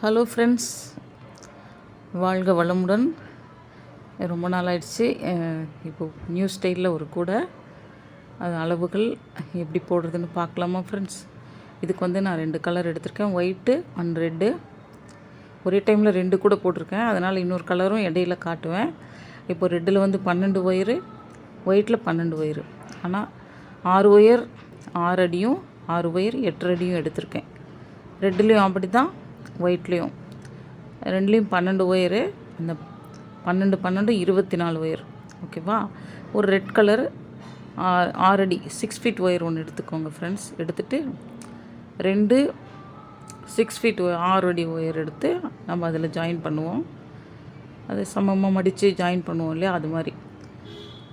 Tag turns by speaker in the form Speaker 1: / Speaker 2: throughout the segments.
Speaker 1: Hello friends வாழ்க வளமுடன். ரொம்ப நாள் ஆயிடுச்சு அஹ் இப்போ நியூ ஸ்டைலில் ஒரு கூடை. அது அளவுகள் எப்படி போடுறதுன்னு பார்க்கலாமா ஃப்ரெண்ட்ஸ் இதுக்கு வந்து நான் ரெண்டு கலர் எடுத்திருக்கேன். ஒயிட்டு அண்ட் ரெட்டு ஒரே டைமில் ரெண்டு கூட போட்டிருக்கேன். அதனால் இன்னொரு கலரும் இடையில காட்டுவேன். இப்போ ரெட்டில் வந்து பன்னெண்டு ஒயரு ஒயிட்டில் பன்னெண்டு ஒயரு ஆனால் ஆறு ஒயர் ஆறு அடியும் ஆறு ஒயர் எட்டு அடியும் எடுத்திருக்கேன். ரெட்டுலேயும் அப்படி தான் ஒயிட்லேயும் ரெண்டுலேயும் பன்னெண்டு ஒயரு அந்த பன்னெண்டு பன்னெண்டு இருபத்தி நாலு ஒயர் ஓகேவா ஒரு ரெட் கலர் ஆறு சிக்ஸ் ஃபீட் ஒயர் ஒன்று எடுத்துக்கோங்க ஃப்ரெண்ட்ஸ் எடுத்துகிட்டு ரெண்டு சிக்ஸ் ஃபீட் ஆறு அடி ஒயர் எடுத்து நம்ம அதில் ஜாயின் பண்ணுவோம். அது சமமாக மடித்து ஜாயின் பண்ணுவோம் இல்லையா? அது மாதிரி.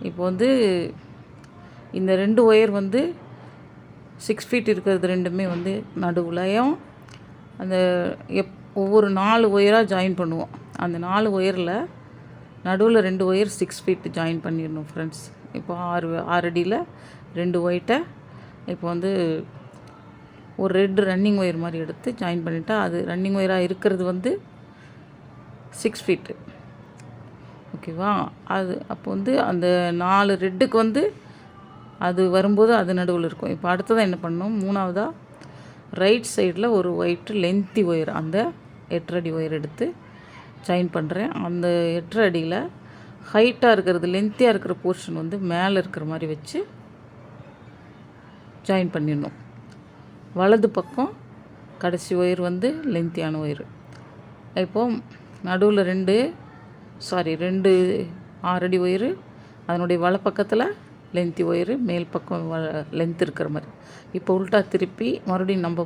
Speaker 1: இப்போ வந்து இந்த ரெண்டு ஒயர் வந்து சிக்ஸ் ஃபீட் இருக்கிறது ரெண்டுமே வந்து நடுவுலையும் அந்த எப் ஒவ்வொரு நாலு ஒயராக ஜாயின் பண்ணுவோம். அந்த நாலு ஒயரில் நடுவில் ரெண்டு ஒயர் சிக்ஸ் ஃபீட் ஜாயின் பண்ணிடணும் ஃப்ரெண்ட்ஸ் இப்போ ஆறு ஆறு அடியில் ரெண்டு ஒயிட்டை இப்போ வந்து ஒரு ரெட் ரன்னிங் ஒயர் மாதிரி எடுத்து ஜாயின் பண்ணிட்டா அது ரன்னிங் ஒயராக இருக்கிறது வந்து சிக்ஸ் ஃபீட்டு ஓகேவா அது அப்போ வந்து அந்த நாலு ரெட்டுக்கு வந்து அது வரும்போது அது நடுவில் இருக்கும். இப்போ அடுத்ததாக என்ன பண்ணணும்? மூணாவதாக ரைட் சைடில் ஒரு ஒயிட்டு லென்த்தி ஒயர் அந்த எட்டரடி ஒயர் எடுத்து ஜாயின் பண்ணுறேன். அந்த எட்டரடியில் ஹைட்டாக இருக்கிறது லென்த்தியாக இருக்கிற போர்ஷன் வந்து மேலே இருக்கிற மாதிரி வச்சு ஜாயின் பண்ணிடணும். வலது பக்கம் கடைசி ஒயர் வந்து லென்த்தியான ஒயர். இப்போது நடுவில் ரெண்டு சாரி ரெண்டு ஆறடி ஒயரு அதனுடைய வலப்பக்கத்தில் லென்த்தி ஒயரு மேல் பக்கம் வ லென்த் இருக்கிற மாதிரி. இப்போ உல்ட்டா திருப்பி மறுபடியும் நம்ம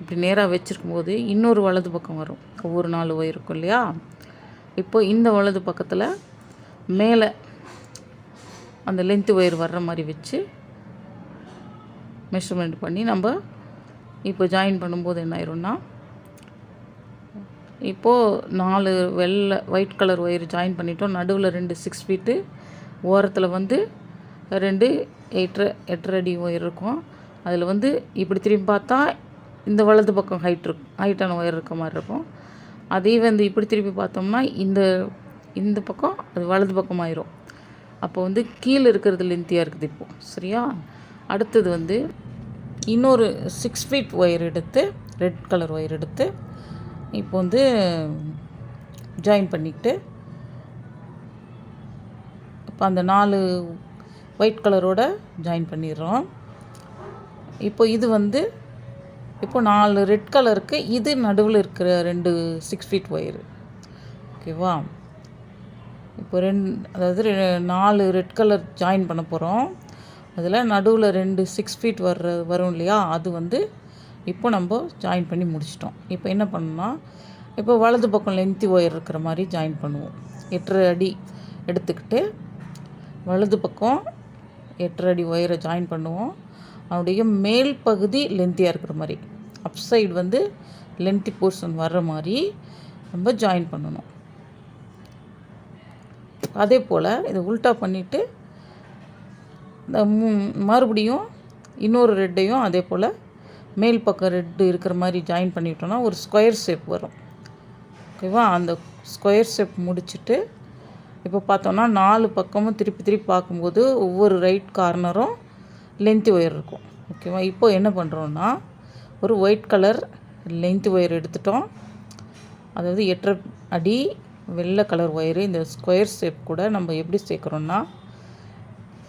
Speaker 1: இப்படி நேராக வச்சுருக்கும் போது இன்னொரு வலது பக்கம் வரும். ஒவ்வொரு நாலு ஒயர் இருக்கும் இல்லையா? இப்போ இந்த வலது பக்கத்தில் மேலே அந்த லென்த்து ஒயர் வர்ற மாதிரி வச்சு மெஷர்மெண்ட் பண்ணி நம்ம இப்போ ஜாயின் பண்ணும்போது என்ன ஆயிரும்னா இப்போது நாலு வெள்ளை ஒயிட் கலர் ஒயர் ஜாயின் பண்ணிட்டோம். நடுவில் ரெண்டு சிக்ஸ் ஃபீட்டு ஓரத்தில் வந்து ரெண்டு எட்டரை எட்டரை அடி ஒயர் இருக்கும். அதில் வந்து இப்படி திரும்பி பார்த்தா இந்த வலது பக்கம் ஹைட் இருக்கும் ஹைட்டான ஒயர் இருக்க மாதிரி இருக்கும். அதே வந்து இப்படி திருப்பி பார்த்தோம்னா இந்த இந்த பக்கம் அது வலது பக்கம் ஆயிரும். அப்போ வந்து கீழே இருக்கிறது லென்த்தியாக இருக்குது இப்போது சரியா? அடுத்தது வந்து இன்னொரு சிக்ஸ் ஃபீட் ஒயர் எடுத்து ரெட் கலர் ஒயர் எடுத்து இப்போ வந்து ஜாயின் பண்ணிக்கிட்டு இப்போ அந்த நாலு ஒயிட் கலரோட ஜாயின் பண்ணிடுறோம். இப்போ இது வந்து இப்போ நாலு ரெட் கலருக்கு இது நடுவில் இருக்கிற ரெண்டு சிக்ஸ் ஃபீட் ஒயரு ஓகேவா இப்போ ரெண்டு அதாவது நாலு ரெட் கலர் ஜாயின் பண்ண போகிறோம் அதில் நடுவில் ரெண்டு சிக்ஸ் ஃபீட் வர்ற வரும் இல்லையா? அது வந்து இப்போ நம்ம ஜாயின் பண்ணி முடிச்சிட்டோம். இப்போ என்ன பண்ணோம்னா இப்போ வலது பக்கம் லென்த்தி ஒயர் இருக்கிற மாதிரி ஜாயின் பண்ணுவோம். எட்டு அடி எடுத்துக்கிட்டு வலது பக்கம் எட்டரை அடி ஒயரை ஜாயின் பண்ணுவோம். அதனுடைய மேல் பகுதி லென்த்தியாக இருக்கிற மாதிரி. அப் சைடு வந்து லென்த்தி போர்ஷன் வர்ற மாதிரி நம்ம ஜாயின் பண்ணணும். அதே போல் இதை உல்ட்டா பண்ணிவிட்டு இந்த மறுபடியும் இன்னொரு ரெட்டையும் அதே போல் மேல் பக்கம் ரெட்டு இருக்கிற மாதிரி ஜாயின் பண்ணிவிட்டோம்னா ஒரு ஸ்கொயர் ஷேப் வரும். ஓகேவா அந்த ஸ்கொயர் ஷேப் முடிச்சுட்டு இப்போ பார்த்தோன்னா நாலு பக்கமும் திருப்பி திருப்பி பார்க்கும்போது ஒவ்வொரு ரைட் கார்னரும் லென்த்து ஒயர் இருக்கும். ஓகேவா இப்போது என்ன பண்ணுறோன்னா ஒரு ஒயிட் கலர் லென்த் ஒயர் எடுத்துட்டோம். அதாவது எட்டரை அடி வெள்ளை கலர் ஒயரு இந்த ஸ்கொயர் ஷேப் கூட நம்ம எப்படி சேர்க்குறோன்னா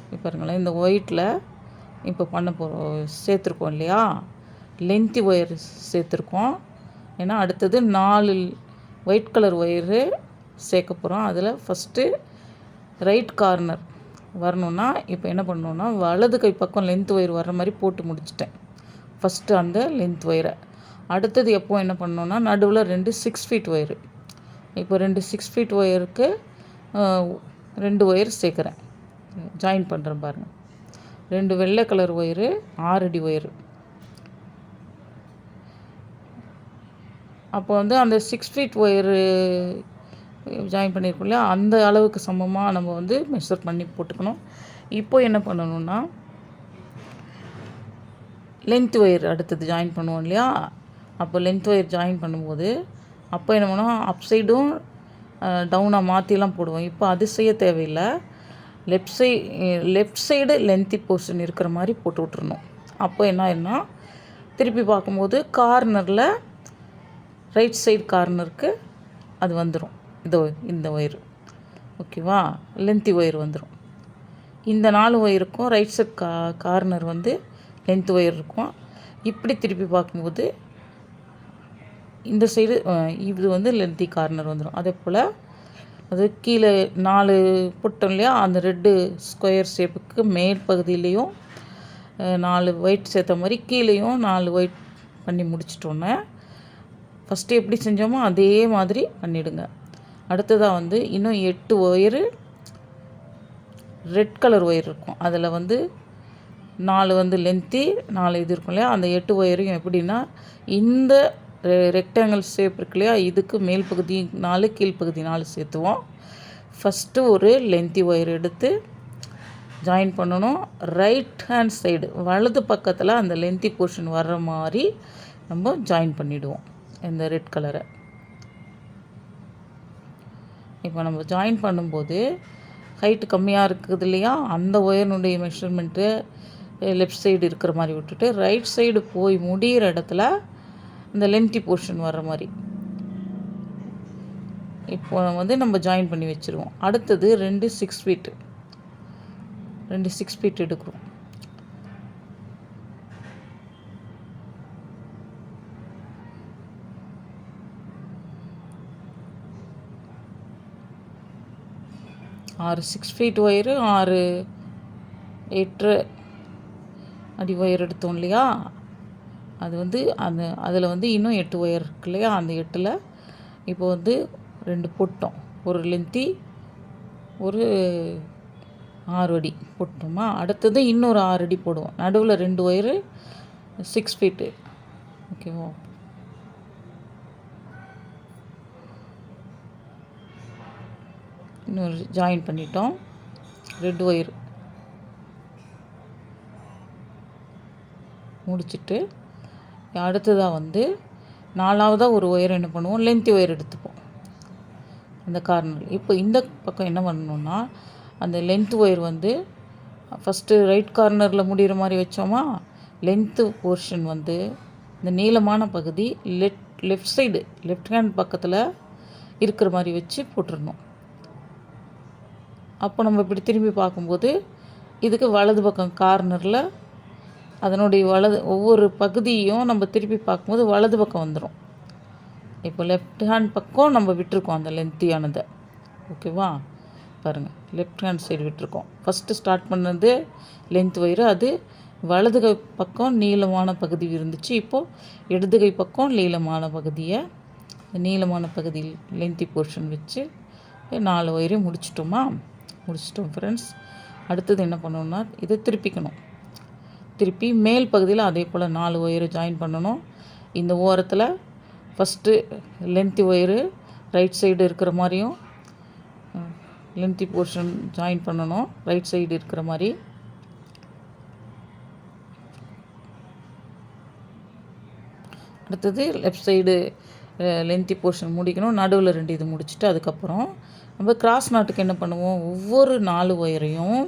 Speaker 1: இப்போ பாருங்களேன் இந்த ஒயிட்டில் இப்போ பண்ண போகிறோம் சேர்த்துருக்கோம் இல்லையா? லென்த்தி ஒயர் சேர்த்துருக்கோம். ஏன்னா அடுத்தது நாலு ஒயிட் கலர் ஒயரு சேர்க்க போகிறோம் அதில் ஃபஸ்ட்டு ரைட் கார்னர் வரணுன்னா இப்போ என்ன பண்ணணுன்னா வலது கை பக்கம் லென்த் ஒயர் வர்ற மாதிரி போட்டு முடிச்சிட்டேன். ஃபஸ்ட்டு அந்த லென்த் ஒயரை அடுத்தது எப்போ என்ன பண்ணணும்னா நடுவில் ரெண்டு சிக்ஸ் ஃபீட் ஒயரு இப்போ ரெண்டு சிக்ஸ் ஃபீட் ஒயருக்கு ரெண்டு ஒயர் சேர்க்குறேன். ஜாயின் பண்ணுறேன் பாருங்கள் ரெண்டு வெள்ளை கலர் ஒயரு ஆறடி ஒயரு அப்போ வந்து அந்த சிக்ஸ் ஃபீட் ஒயரு ஜாயின் பண்ணியிருக்கோம் இல்லையா? அந்த அளவுக்கு சமமாக நம்ம வந்து மெஷர் பண்ணி போட்டுக்கணும். இப்போது என்ன பண்ணணும்னா லென்த் ஒயர் அடுத்தது ஜாயின் பண்ணுவோம் இல்லையா? அப்போ லென்த் ஒயர் ஜாயின் பண்ணும்போது அப்போ என்ன பண்ணோம் அப் சைடும் டவுனாக மாற்றிலாம் போடுவோம். இப்போ அது செய்ய தேவையில்லை. லெஃப்ட் சை லெஃப்ட் சைடு லென்த்தி போர்ஷன் இருக்கிற மாதிரி போட்டு விட்றணும் அப்போ என்ன ஆயிருன்னா திருப்பி பார்க்கும்போது கார்னரில் ரைட் சைடு கார்னருக்கு அது வந்துடும் இதோ இந்த ஒயர். ஓகேவா? லென்த்தி ஒயர் வந்துடும் இந்த நாலு ஒயருக்கும் ரைட் சைட் கா கார்னர் வந்து லென்த் ஒயர் இருக்கும். இப்படி திருப்பி பார்க்கும்போது இந்த சைடு இது வந்து லென்த்தி கார்னர் வந்துடும் அதே போல் அது கீழே நாலு போட்டோம் இல்லையா? அந்த ரெட்டு ஸ்கொயர் ஷேப்புக்கு மேல் பகுதியிலையும் நாலு ஒயிட் சேர்த்த மாதிரி கீழேயும் நாலு ஒயிட் பண்ணி முடிச்சிட்டோன்னே ஃபஸ்ட்டு எப்படி செஞ்சோமோ அதே மாதிரி பண்ணிவிடுங்க அடுத்ததாக வந்து இன்னும் எட்டு ஒயரு ரெட் கலர் ஒயர் இருக்கும். அதில் வந்து நாலு வந்து லென்த்தி நாலு இது இருக்கும் இல்லையா? அந்த எட்டு ஒயரையும் எப்படின்னா இந்த ரெக்டாங்கிள் ஷேப் இருக்கு இல்லையா? இதுக்கு மேல் பகுதி நாலு கீழ்ப்பகுதி நாலு சேர்த்துவோம். ஃபஸ்ட்டு ஒரு லென்த்தி ஒயர் எடுத்து ஜாயின் பண்ணணும். ரைட் ஹேண்ட் சைடு வலது பக்கத்தில் அந்த லென்த்தி போர்ஷன் வர்ற மாதிரி நம்ம ஜாயின் பண்ணிவிடுவோம் இந்த ரெட் கலரை இப்போ நம்ம ஜாயின் பண்ணும்போது ஹைட்டு கம்மியாக இருக்குது இல்லையா? அந்த ஒயர்னுடைய மெஷர்மெண்ட்டு லெஃப்ட் சைடு இருக்கிற மாதிரி விட்டுட்டு ரைட் சைடு போய் முடிகிற இடத்துல இந்த லென்த்தி போர்ஷன் வர்ற மாதிரி. இப்போ வந்து நம்ம ஜாயின் பண்ணி வச்சுருவோம். அடுத்தது ரெண்டு சிக்ஸ் ஃபீட்டு ரெண்டு சிக்ஸ் ஃபீட் எடுக்கிறோம். ஆறு சிக்ஸ் ஃபீட் ஒயரு ஆறு எட்டு அடி ஒயர் எடுத்தோம் இல்லையா? அது வந்து அந்த அதில் வந்து இன்னும் எட்டு ஒயர் இருக்கு இல்லையா? அந்த எட்டில் இப்போ வந்து ரெண்டு பொட்டோம். ஒரு லென்த்தி ஒரு ஆறு அடி போட்டோமா? அடுத்தது இன்னொரு ஆறு அடி போடுவோம். நடுவில் ரெண்டு ஒயரு சிக்ஸ் ஃபீட்டு ஓகேவா இன்னொரு ஜாயின் பண்ணிட்டோம். ரெட் ஒயர் முடிச்சிட்டு அடுத்ததாக வந்து நாலாவதாக ஒரு ஒயர் என்ன பண்ணுவோம்? லென்த்தி ஒயர் எடுத்துப்போம். அந்த கார்னர் இப்போ இந்த பக்கம் என்ன பண்ணணும்னா அந்த லென்த் ஒயர் வந்து ஃபஸ்ட்டு ரைட் கார்னரில் முடிகிற மாதிரி வச்சோமா? லென்த்து போர்ஷன் வந்து இந்த நீளமான பகுதி left left side left hand பக்கத்தில் இருக்கிற மாதிரி வச்சு போட்டுடணும். அப்போ நம்ம இப்படி திரும்பி பார்க்கும்போது இதுக்கு வலது பக்கம் கார்னரில் அதனுடைய வலது ஒவ்வொரு பகுதியும் நம்ம திருப்பி பார்க்கும்போது வலது பக்கம் வந்துடும் இப்போ லெஃப்ட் ஹேண்ட் பக்கம் நம்ம விட்டுருக்கோம் அந்த லென்த்தியானதை ஓகேவா? பாருங்கள் லெஃப்ட் ஹேண்ட் சைடு விட்டுருக்கோம். ஃபஸ்ட்டு ஸ்டார்ட் பண்ணது லென்த் வயிறு அது வலது கை பக்கம் நீளமான பகுதி இருந்துச்சு. இப்போது இடது கை பக்கம் நீளமான பகுதியை நீளமான பகுதியில் லென்த்தி போர்ஷன் வச்சு நாலு வயிறையும் முடிச்சிட்டோமா? முடிச்சிட்டோம் ஃப்ரெண்ட்ஸ் அடுத்தது என்ன பண்ணணும்னா இதை திருப்பிக்கணும். திருப்பி மேல் பகுதியில் அதே போல் நாலு ஒயரு ஜாயின் பண்ணணும். இந்த ஓரத்தில் first lengthy wire right side இருக்கிற மாதிரியும் லென்த்தி போர்ஷன் ஜாயின் பண்ணணும். ரைட் சைடு இருக்கிற மாதிரி. அடுத்தது லெஃப்ட் சைடு லென்த்தி போர்ஷன் முடிக்கணும். நடுவில் ரெண்டு இது முடிச்சுட்டு அதுக்கப்புறம் நம்ம கிராஸ் நாட்டுக்கு என்ன பண்ணுவோம்? ஒவ்வொரு நாலு ஒயரையும்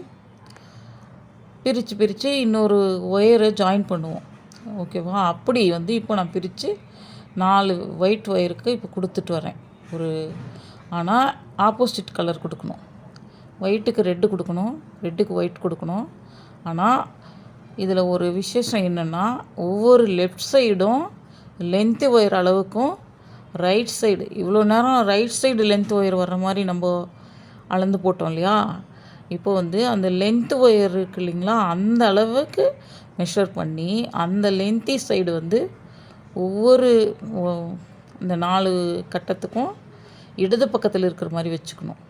Speaker 1: பிரித்து பிரித்து இன்னொரு ஒயரை ஜாயின் பண்ணுவோம். ஓகேவா அப்படி வந்து இப்போ நான் பிரித்து நாலு ஒயிட் ஒயருக்கு இப்போ கொடுத்துட்டு வரேன். ஒரு ஆனால் ஆப்போசிட் கலர் கொடுக்கணும். ஒயிட்டுக்கு ரெட்டு கொடுக்கணும். ரெட்டுக்கு ஒயிட் கொடுக்கணும். ஆனால் இதில் ஒரு விசேஷம் என்னென்னா ஒவ்வொரு லெஃப்ட் சைடும் லென்த்து ஒயர் அளவுக்கும் ரைட் சைடு இவ்வளோ நேரம் ரைட் சைடு லென்த் ஒயர் வர்ற மாதிரி நம்ம அளந்து போட்டோம் இல்லையா? இப்போ வந்து அந்த லென்த் ஒயர் இருக்கு இல்லைங்களா? அந்த அளவுக்கு மெஷர் பண்ணி அந்த லென்த்தி சைடு வந்து ஒவ்வொரு இந்த நாலு கட்டத்துக்கும் இடது பக்கத்தில் இருக்கிற மாதிரி வச்சுக்கணும்.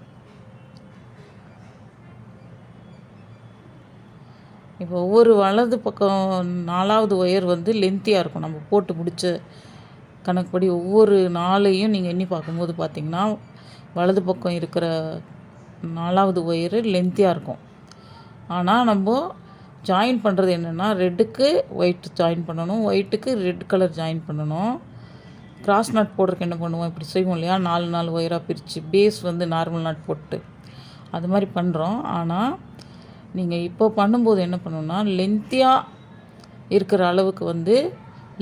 Speaker 1: இப்போ ஒவ்வொரு வலது பக்கம் நாலாவது ஒயர் வந்து லென்த்தியாக இருக்கும். நம்ம போட்டு முடிச்ச கணக்குப்படி ஒவ்வொரு நாளையும் நீங்கள் எண்ணி பார்க்கும்போது பார்த்தீங்கன்னா வலது பக்கம் இருக்கிற நாலாவது ஒயரு லென்த்தியாக இருக்கும். ஆனால் நம்ம ஜாயின் பண்ணுறது என்னென்னா ரெட்டுக்கு ஒயிட் ஜாயின் பண்ணணும் ஒயிட்டுக்கு ரெட் கலர் ஜாயின் பண்ணணும். கிராஸ் நாட் போடுறதுக்கு என்ன பண்ணுவோம்? இப்படி செய்வோம் இல்லையா? நாலு நாலு ஒயராக பிரித்து பேஸ் வந்து நார்மல் நாட் போட்டு. அது மாதிரி பண்ணுறோம் ஆனால் நீங்கள் இப்போ பண்ணும்போது என்ன பண்ணணும்னா லென்த்தியாக இருக்கிற அளவுக்கு வந்து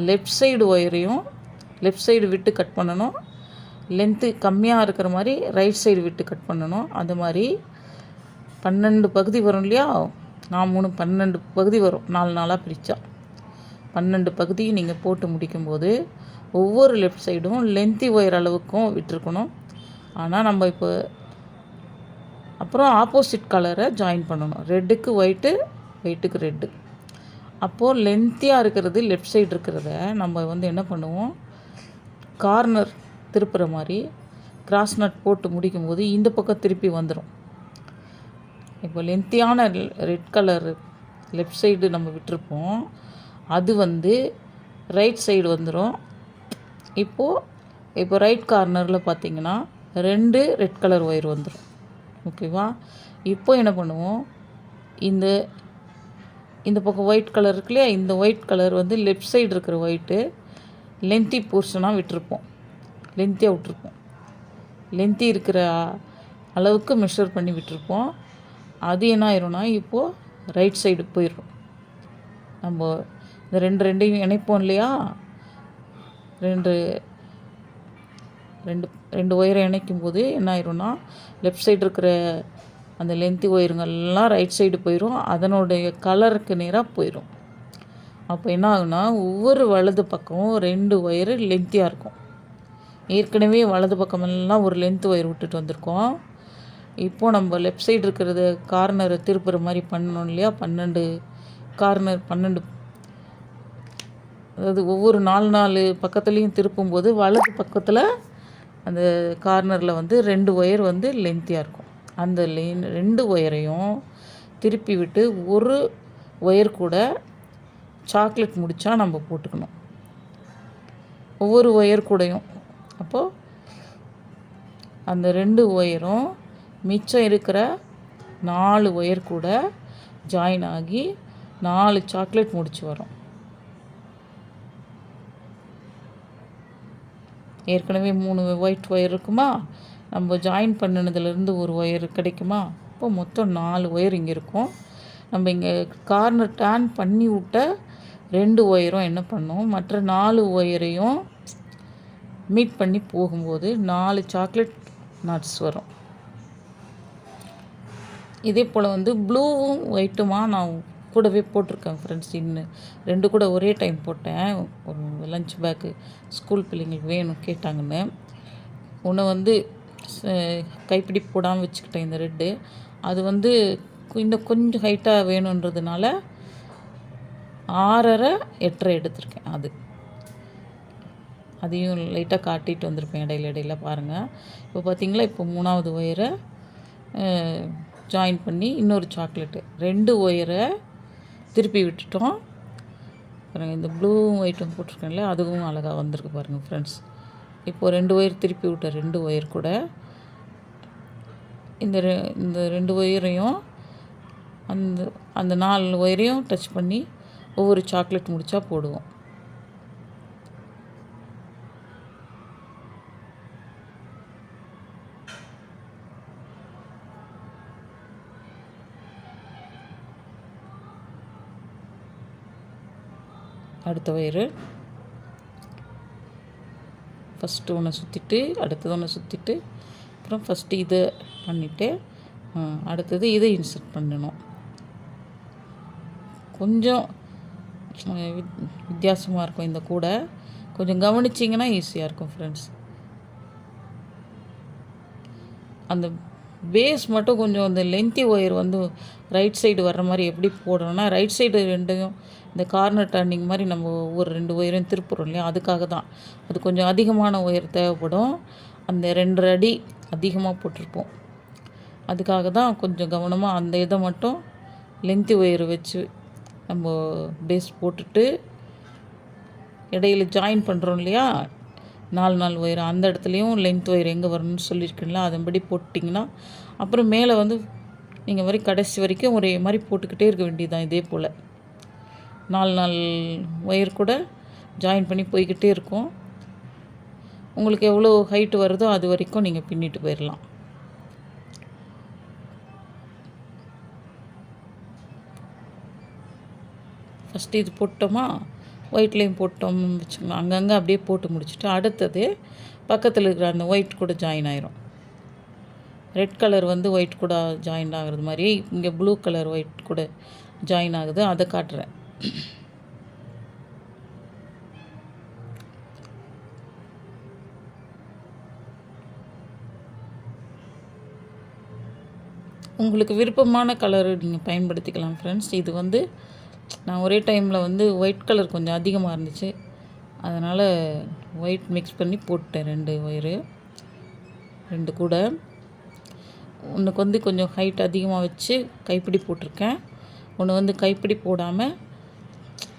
Speaker 1: லெஃப்ட் சைடு ஒயரையும் லெஃப்ட் சைடு விட்டு கட் பண்ணணும். லென்த்து கம்மியாக இருக்கிற மாதிரி ரைட் சைடு விட்டு கட் பண்ணணும். அது மாதிரி பன்னெண்டு பகுதி வரும் இல்லையா? நான் மூணு பன்னெண்டு பகுதி வரும். நாலு நாளாக பிரித்தா பன்னெண்டு பகுதியும் நீங்கள் போட்டு முடிக்கும்போது ஒவ்வொரு லெஃப்ட் சைடும் லென்த்தி ஒயர் அளவுக்கும் விட்டுருக்கணும். ஆனால் நம்ம இப்போ அப்புறம் ஆப்போசிட் கலரை ஜாயின் பண்ணணும். ரெட்டுக்கு ஒயிட்டு ஒயிட்டுக்கு ரெட்டு. அப்போது லென்த்தியாக இருக்கிறது லெஃப்ட் சைடு இருக்கிறத நம்ம வந்து என்ன பண்ணுவோம்? கார்னர் திருப்புற மாதிரி கிராஸ் நட் போட்டு முடிக்கும்போது இந்த பக்கம் திருப்பி வந்துடும் இப்போ லென்த்தியான ரெட் கலர் லெஃப்ட் சைடு நம்ம விட்டுருப்போம். அது வந்து ரைட் சைடு வந்துடும் இப்போது இப்போ ரைட் கார்னரில் பார்த்தீங்கன்னா ரெண்டு ரெட் கலர் ஒயர் வந்துடும் ஓகேவா இப்போ என்ன பண்ணுவோம்? இந்த இந்த பக்கம் ஒயிட் கலர் இருக்கு இல்லையா? இந்த ஒயிட் கலர் வந்து லெஃப்ட் சைடு இருக்கிற ஒயிட்டு லென்த்தி போர்ஷனாக விட்டுருப்போம். லென்த்தியாக விட்டுருப்போம். லென்த்தி இருக்கிற அளவுக்கு மெஷர் பண்ணி விட்டுருப்போம். அது என்ன ஆயிரும்னா இப்போது ரைட் சைடு போயிடும். நம்ம இந்த ரெண்டு ரெண்டையும் இணைப்போம் இல்லையா? ரெண்டு ரெண்டு ரெண்டு ஒயரை இணைக்கும் போது என்ன ஆயிரும்னா லெஃப்ட் சைடு இருக்கிற அந்த லென்த்தி ஒயருங்கள்லாம் ரைட் சைடு போயிடும் அதனுடைய கலருக்கு நேராக போயிடும் அப்போ என்ன ஆகுனா ஒவ்வொரு வலது பக்கமும் ரெண்டு ஒயரு லென்த்தியாக இருக்கும். ஏற்கனவே வலது பக்கமெல்லாம் ஒரு லென்த் ஒயர் விட்டுட்டு வந்திருக்கோம். இப்போது நம்ம லெஃப்ட் சைடு இருக்கிறது கார்னரை திருப்புற மாதிரி பண்ணணும் இல்லையா? பன்னெண்டு கார்னர் பன்னெண்டு. அதாவது ஒவ்வொரு நாலு நாலு பக்கத்துலேயும் திருப்பும்போது வலது பக்கத்தில் அந்த கார்னரில் வந்து ரெண்டு ஒயர் வந்து லென்த்தியாக இருக்கும். அந்த லென் ரெண்டு ஒயரையும் திருப்பி விட்டு ஒரு ஒயர் கூட சாக்லேட் முடித்தா நம்ம போட்டுக்கணும். ஒவ்வொரு ஒயர் கூடையும். அப்போது அந்த ரெண்டு ஒயரும் மிச்சம் இருக்கிற நாலு ஒயர் கூட ஜாயின் ஆகி நாலு சாக்லேட் முடிச்சு வரும். ஏற்கனவே மூணு ஒயிட் ஒயர் இருக்குமா? நம்ம ஜாயின் பண்ணினதுலேருந்து ஒரு ஒயர் கிடைக்குமா? இப்போ மொத்தம் நாலு ஒயர் இங்கே இருக்கும். நம்ம இங்கே கார்னர் டேன் பண்ணி விட்ட ரெண்டு ஒயரும் என்ன பண்ணும் மற்ற நாலு ஒயரையும் மீட் பண்ணி போகும்போது நாலு சாக்லேட் நட்ஸ் வரும். இதே போல் வந்து ப்ளூவும் ஒயிட்டுமா நான் கூடவே போட்டிருக்கேன் ஃப்ரெண்ட்ஸ் இன்னும் ரெண்டு கூட ஒரே டைம் போட்டேன். ஒரு லஞ்ச் பேக்கு ஸ்கூல் பிள்ளைங்களுக்கு வேணும் கேட்டாங்கன்னு. ஒன்று வந்து கைப்பிடி போடாமல் வச்சுக்கிட்டேன் இந்த ரெட்டு. அது வந்து இன்னும் கொஞ்சம் ஹைட்டாக வேணுன்றதுனால ஆறரை எட்டரை எடுத்திருக்கேன் அது. அதையும் லைட்டாக காட்டிட்டு வந்திருப்பேன் இடையில இடையில பாருங்கள் இப்போ பார்த்தீங்களா இப்போ மூணாவது ஒயரை ஜாயின் பண்ணி இன்னொரு சாக்லேட்டு ரெண்டு ஒயரை திருப்பி விட்டுட்டோம். பாருங்கள் இந்த ப்ளூவும் ஒயிட்டும் போட்டிருக்கேன்ல அதுவும் அழகாக வந்திருக்கு பாருங்கள் ஃப்ரெண்ட்ஸ் இப்போது ரெண்டு ஒயர் திருப்பி விட்ட ரெண்டு ஒயர் கூட இந்த ரெ இந்த ரெண்டு ஒயரையும் அந்த அந்த நாலு ஒயரையும் டச் பண்ணி ஒவ்வொரு சாக்லேட் முடித்தா போடுவோம். அடுத்த ஒயரு ஃபஸ்ட்டு ஒன்று சுற்றிட்டு அடுத்தது ஒன்று சுற்றிட்டு அப்புறம் ஃபஸ்ட்டு இதை பண்ணிவிட்டு அடுத்தது இதை இன்சர்ட் பண்ணணும். கொஞ்சம் வித்தியாசமாக இருக்கும் இந்த கூடை. கொஞ்சம் கவனிச்சிங்கன்னா ஈஸியாக இருக்கும் ஃப்ரெண்ட்ஸ் அந்த பேஸ் மட்டும் கொஞ்சம் அந்த லென்த்தி ஒயர் வந்து ரைட் சைடு வர்ற மாதிரி எப்படி போடணும்னா ரைட் சைடு ரெண்டையும் இந்த கார்னர் டர்னிங் மாதிரி நம்ம ஒவ்வொரு ரெண்டு ஒயரும் திருப்புறோம் இல்லையா? அதுக்காக தான். அது கொஞ்சம் அதிகமான ஒயர் தேவைப்படும். அந்த ரெண்டு அடி அதிகமாக போட்டிருப்போம். அதுக்காக தான் கொஞ்சம் கவனமாக அந்த இதை மட்டும் லென்த்தி ஒயர் வச்சு நம்ம பேஸ் போட்டுட்டு இடையில ஜாயின் பண்ணுறோம் இல்லையா? நாலு நாலு ஒயர் அந்த இடத்துலையும் லென்த் ஒயர் எங்கே வரணும்னு சொல்லியிருக்கீங்களா? அதன்படி போட்டிங்கன்னா அப்புறம் மேலே வந்து நீங்கள் மாதிரி கடைசி வரைக்கும் ஒரே மாதிரி போட்டுக்கிட்டே இருக்க வேண்டியதுதான் இதே போல். நாலு நாள் ஒயர் கூட ஜாயின் பண்ணி போய்கிட்டே இருக்கும். உங்களுக்கு எவ்வளோ ஹைட்டு வருதோ அது வரைக்கும் நீங்கள் பின்னிட்டு போயிடலாம் ஃபஸ்ட்டு இது போட்டோமா? ஒயிட்லேயும் போட்டோம் போட்டோம்னு வச்சுக்கோங்க. அங்கங்கே அப்படியே போட்டு முடிச்சுட்டு அடுத்தது பக்கத்தில் இருக்கிற அந்த ஒயிட் கூட ஜாயின் ஆயிரும். ரெட் கலர் வந்து ஒயிட் கூட ஜாயின் ஆகுறது மாதிரி இங்கே ப்ளூ கலர் ஒயிட் கூட ஜாயின் ஆகுது. அதை காட்டுறேன். உங்களுக்கு விருப்பமான கலர் நீங்கள் பயன்படுத்திக்கலாம் ஃப்ரெண்ட்ஸ் இது வந்து நான் ஒரே டைமில் வந்து ஒயிட் கலர் கொஞ்சம் அதிகமாக இருந்துச்சு. அதனால் ஒயிட் மிக்ஸ் பண்ணி போட்டேன் ரெண்டு ஒயரு ரெண்டு கூட. ஒன்றுக்கு வந்து கொஞ்சம் ஹைட் அதிகமாக வச்சு கைப்பிடி போட்டிருக்கேன். ஒன்று வந்து கைப்பிடி போடாமல்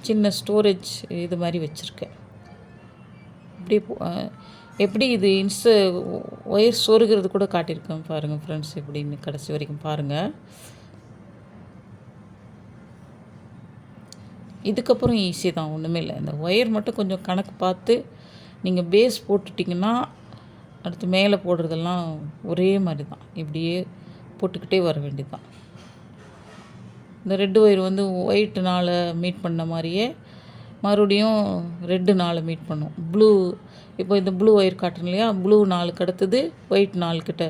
Speaker 1: சின்ன ஸ்டோரேஜ் இது மாதிரி வச்சுருக்கேன். இப்படி எப்படி இது இன்ஸ்ட ஒயர் சொருகிறது கூட காட்டியிருக்கேன் பாருங்கள் ஃப்ரெண்ட்ஸ் எப்படின்னு கடைசி வரைக்கும் பாருங்கள் இதுக்கப்புறம் ஈஸி தான் ஒன்றுமே இல்லை. இந்த ஒயர் மட்டும் கொஞ்சம் கணக்கு பார்த்து நீங்கள் பேஸ் போட்டுட்டிங்கன்னா அடுத்து மேலே போடுறதெல்லாம் ஒரே மாதிரி தான். இப்படியே போட்டுக்கிட்டே வர வேண்டியது தான் இந்த ரெட்டு ஒயர் வந்து ஒயிட் நாளை மீட் பண்ண மாதிரியே மறுபடியும் ரெட்டு நாளை மீட் பண்ணும். ப்ளூ இப்போ இந்த ப்ளூ ஒயர் காட்டுறேன் இல்லையா? ப்ளூ நாளுக்கு அடுத்தது ஒயிட் நாளுக்கிட்ட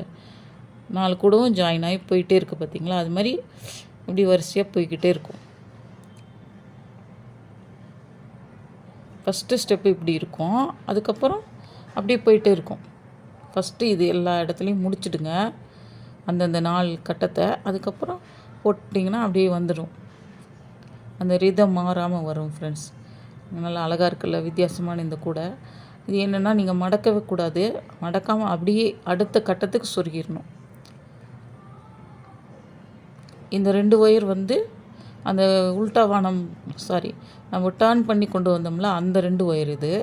Speaker 1: நாலு கூடவும் ஜாயின் ஆகி போயிட்டே இருக்குது பார்த்தீங்களா அது மாதிரி இப்படி வரிசையாக போய்கிட்டே இருக்கும். ஃபஸ்ட்டு ஸ்டெப்பு இப்படி இருக்கும். அதுக்கப்புறம் அப்படியே போயிட்டே இருக்கும். ஃபஸ்ட்டு இது எல்லா இடத்துலையும் முடிச்சிடுங்க. அந்தந்த நாள் கட்டத்தை. அதுக்கப்புறம் போட்டிங்கன்னா அப்படியே வந்துடும். அந்த ரிதம் மாறாமல் வரும் ஃப்ரெண்ட்ஸ் நல்லா அழகாக இருக்குல்ல வித்தியாசமான இந்த கூடை. இது என்னென்னா நீங்கள் மடக்கவே கூடாது. மடக்காமல் அப்படியே அடுத்த கட்டத்துக்கு சொருகிடணும். இந்த ரெண்டு ஒயர் வந்து அந்த உல்டாவானம் சாரி நம்ம டேர்ன் பண்ணி கொண்டு வந்தோம்ல அந்த ரெண்டு ஒயர் இது.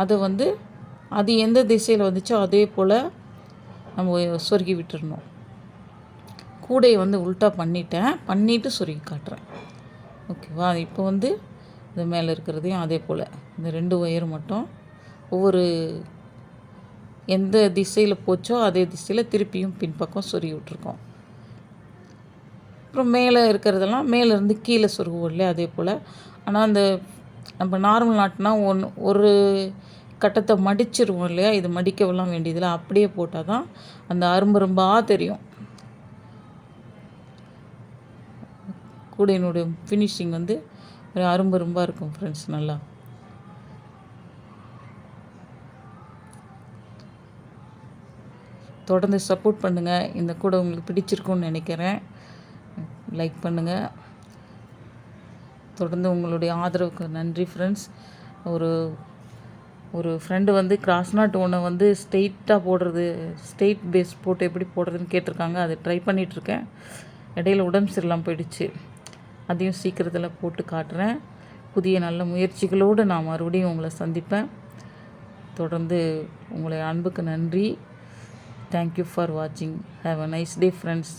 Speaker 1: அதை வந்து அது எந்த திசையில் வந்துச்சோ அதே போல் நம்ம சொருகி விட்டுறணும். கூடையை வந்து உல்ட்டா பண்ணிட்டேன். பண்ணிவிட்டு சொருகி காட்டுறேன். ஓகேவா? இப்போ வந்து இந்த மேலே இருக்கிறதையும் அதே போல். இந்த ரெண்டு ஒயர் மட்டும் ஒவ்வொரு எந்த திசையில் போச்சோ அதே திசையில் திருப்பியும் பின்பக்கம் சொருகி விட்ருக்கோம் அப்புறம் மேலே இருக்கிறதெல்லாம் மேலேருந்து கீழே சொருகுவோம் இல்லையா? அதே போல் ஆனால் அந்த நம்ம நார்மல் நாட்டுனா ஒன்று ஒரு கட்டத்தை மடிச்சிருவோம் இல்லையா? இது மடிக்கவெல்லாம் வேண்டியதில்லை. அப்படியே போட்டால் தான் அந்த அரும்பரும்பாக தெரியும். கூடையினுடைய ஃபினிஷிங் வந்து ஒரு அரும்பரும்பாக இருக்கும் ஃப்ரெண்ட்ஸ் நல்லா. தொடர்ந்து சப்போர்ட் பண்ணுங்கள் இந்த கூட உங்களுக்கு பிடிச்சிருக்குன்னு நினைக்கிறேன். லைக் பண்ணுங்கள் தொடர்ந்து உங்களுடைய ஆதரவுக்கு நன்றி ஃப்ரெண்ட்ஸ் ஒரு ஒரு ஃப்ரெண்டு வந்து கிராஸ் நாட் ஒன்று வந்து ஸ்ட்ரெயிட்டாக போடுறது ஸ்ட்ரெயிட் பேஸ் போட்டு எப்படி போடுறதுன்னு கேட்டிருக்காங்க. அதை ட்ரை பண்ணிகிட்ருக்கேன் இடையில உடம்பு சரியில்லாமல் போயிடுச்சு. அதையும் சீக்கிரத்தில் போட்டு காட்டுறேன். புதிய நல்ல முயற்சிகளோடு நான் மறுபடியும் உங்களை சந்திப்பேன். தொடர்ந்து உங்களை அன்புக்கு நன்றி. தேங்க்யூ ஃபார் வாட்சிங் have a nice day friends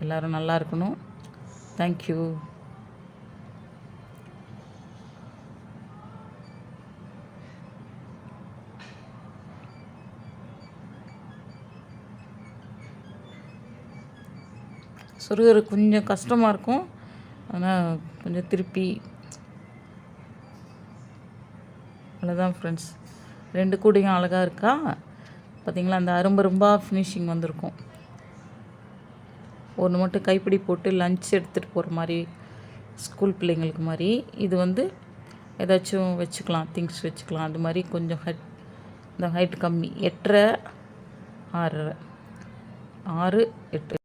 Speaker 1: எல்லோரும் நல்லா இருக்கணும். தேங்க்யூ சொருகிற கொஞ்சம் கஷ்டமாக இருக்கும். ஆனால் கொஞ்சம் திருப்பி. அவ்வளோதான் ஃப்ரெண்ட்ஸ் ரெண்டு கூடையும் அழகாக இருக்கா? பார்த்திங்களா அந்த அரும்பரும்பாக ஃபினிஷிங் வந்திருக்கும். ஒன்று மட்டும் கைப்பிடி போட்டு லஞ்ச் எடுத்துகிட்டு போகிற மாதிரி ஸ்கூல் பிள்ளைங்களுக்கு மாதிரி. இது வந்து ஏதாச்சும் வச்சுக்கலாம் திங்ஸ் வச்சுக்கலாம். அது மாதிரி கொஞ்சம் ஹைட் இந்த ஹைட் கம்மி. எட்டரை ஆறரை. ஆறு எட்டு.